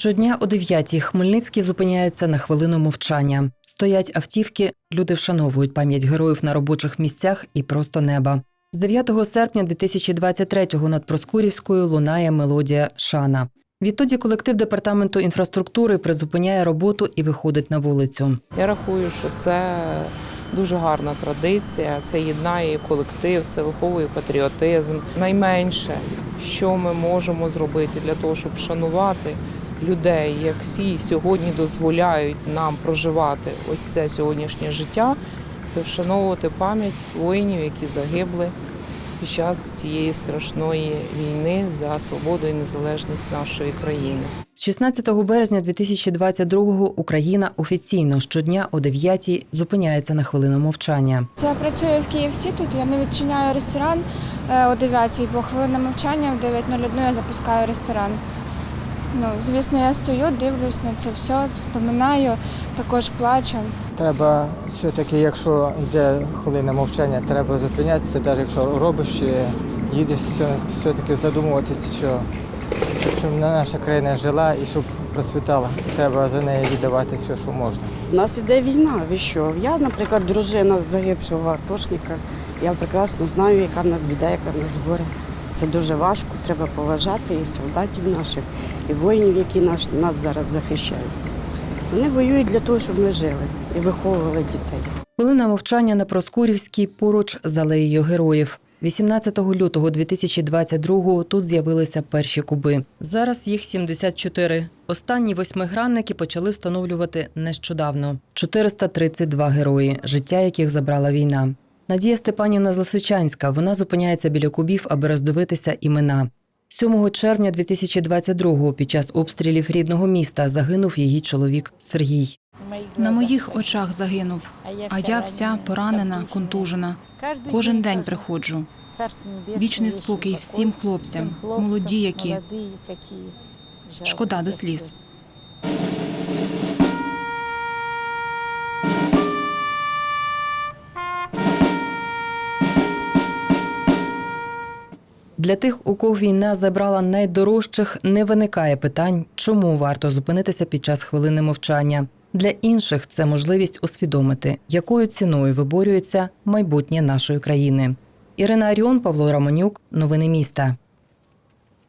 Щодня о 9-й Хмельницький зупиняється на хвилину мовчання. Стоять автівки, люди вшановують пам'ять героїв на робочих місцях і просто неба. З 9 серпня 2023-го над Проскурівською лунає мелодія Шана. Відтоді колектив департаменту інфраструктури призупиняє роботу і виходить на вулицю. Я рахую, що це дуже гарна традиція. Це єднає колектив, це виховує патріотизм. Найменше, що ми можемо зробити для того, щоб вшанувати людей, як всі сьогодні дозволяють нам проживати ось це сьогоднішнє життя, це вшановувати пам'ять воїнів, які загибли під час цієї страшної війни за свободу і незалежність нашої країни. З 16 березня 2022-го Україна офіційно щодня о 9-й зупиняється на хвилину мовчання. Це я працюю в Київсі тут. Я не відчиняю ресторан е, о 9, бо хвилина мовчання в 9.01 я запускаю ресторан. Ну, звісно, я стою, дивлюсь на це все, споминаю, також плачу. Треба все-таки, якщо йде хвилина мовчання, треба зупинятися, навіть якщо робиш чи їдеш, все- все-таки задумуватися, що щоб наша країна жила і щоб процвітала. Треба за неї віддавати все, що можна. У нас іде війна. Ви що? Я, наприклад, дружина загибшого атошника. Я прекрасно знаю, яка в нас біда, яка в нас горе. Це дуже важко. Треба поважати і солдатів наших, і воїнів, які наш, нас зараз захищають. Вони воюють для того, щоб ми жили і виховували дітей. Хвилина мовчання на Проскурівській поруч з алеєю героїв. 18 лютого 2022-го тут з'явилися перші куби. Зараз їх 74. Останні восьмигранники почали встановлювати нещодавно. 432 герої, життя яких забрала війна. Надія Степанівна з Лисичанська. Вона зупиняється біля кубів, аби роздивитися імена. 7 червня 2022-го під час обстрілів рідного міста загинув її чоловік Сергій. На моїх очах загинув, а я вся поранена, контужена. Кожен день приходжу. Вічний спокій всім хлопцям, молоді, які Шкода до сліз. Для тих, у кого війна забрала найдорожчих, не виникає питань, чому варто зупинитися під час хвилини мовчання. Для інших це можливість усвідомити, якою ціною виборюється майбутнє нашої країни. Ірина Аріон, Павло Романюк, новини міста.